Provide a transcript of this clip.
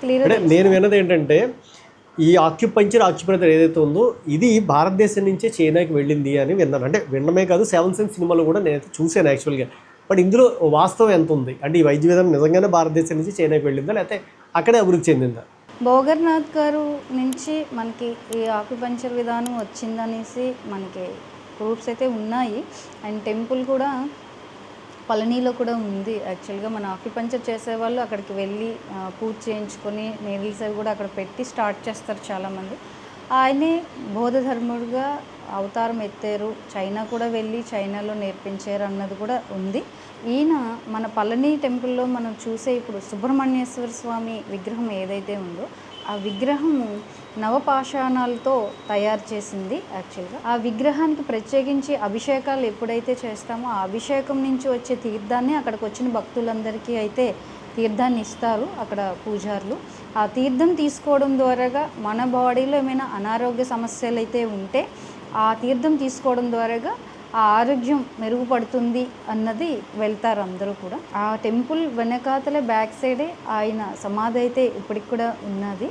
అంటే నేను విన్నది ఏంటంటే ఈ ఆక్యుపంచర్ ఆక్యుపంచర్ ఏదైతే ఉందో ఇది భారతదేశం నుంచే చైనాకి వెళ్ళింది అని విన్నాను. అంటే విన్నమే కాదు సెవెన్ సెన్స్ సినిమాలో కూడా నేనైతే చూశాను యాక్చువల్గా. బట్ ఇందులో వాస్తవం ఎంత ఉంది? అంటే ఈ వైద్య విధానం నిజంగానే భారతదేశం నుంచి చైనాకి వెళ్ళిందా లేకపోతే అక్కడే అభివృద్ధి చెందిందా? భోగర్నాథ్ గారు నుంచి మనకి ఈ ఆకుపంచర్ విధానం వచ్చిందనేసి మనకి ప్రూఫ్స్ అయితే ఉన్నాయి. అండ్ టెంపుల్ కూడా పళనిలో కూడా ఉంది. యాక్చువల్గా మన ఆక్యుపంచర్ చేసేవాళ్ళు అక్కడికి వెళ్ళి పూజ చేయించుకొని నీడిల్స్ అవి కూడా అక్కడ పెట్టి స్టార్ట్ చేస్తారు చాలామంది. ఆయనే బౌద్ధధర్ముడుగా అవతారం ఎత్తారు. చైనా కూడా వెళ్ళి చైనాలో నేర్పించారు అన్నది కూడా ఉంది. ఈయన మన పళని టెంపుల్లో మనం చూసే ఇప్పుడు సుబ్రహ్మణ్యేశ్వర స్వామి విగ్రహం ఏదైతే ఉందో ఆ విగ్రహము నవపాషాణాలతో తయారు చేసింది యాక్చువల్గా ఆ విగ్రహానికి ప్రత్యేకించి అభిషేకాలు ఎప్పుడైతే చేస్తామో ఆ అభిషేకం నుంచి వచ్చే తీర్థాన్ని అక్కడికి వచ్చిన భక్తులందరికీ అయితే తీర్థాన్ని ఇస్తారు అక్కడ పూజారులు. ఆ తీర్థం తీసుకోవడం ద్వారాగా మన బాడీలో ఏమైనా అనారోగ్య సమస్యలు అయితే ఉంటే ఆ తీర్థం తీసుకోవడం ద్వారాగా ఆ ఆరోగ్యం మెరుగుపడుతుంది అన్నది వెళ్తారు అందరూ కూడా. ఆ టెంపుల్ వెనకాతల బ్యాక్ సైడే ఆయన సమాధి అయితే ఇప్పటికి కూడా ఉన్నది.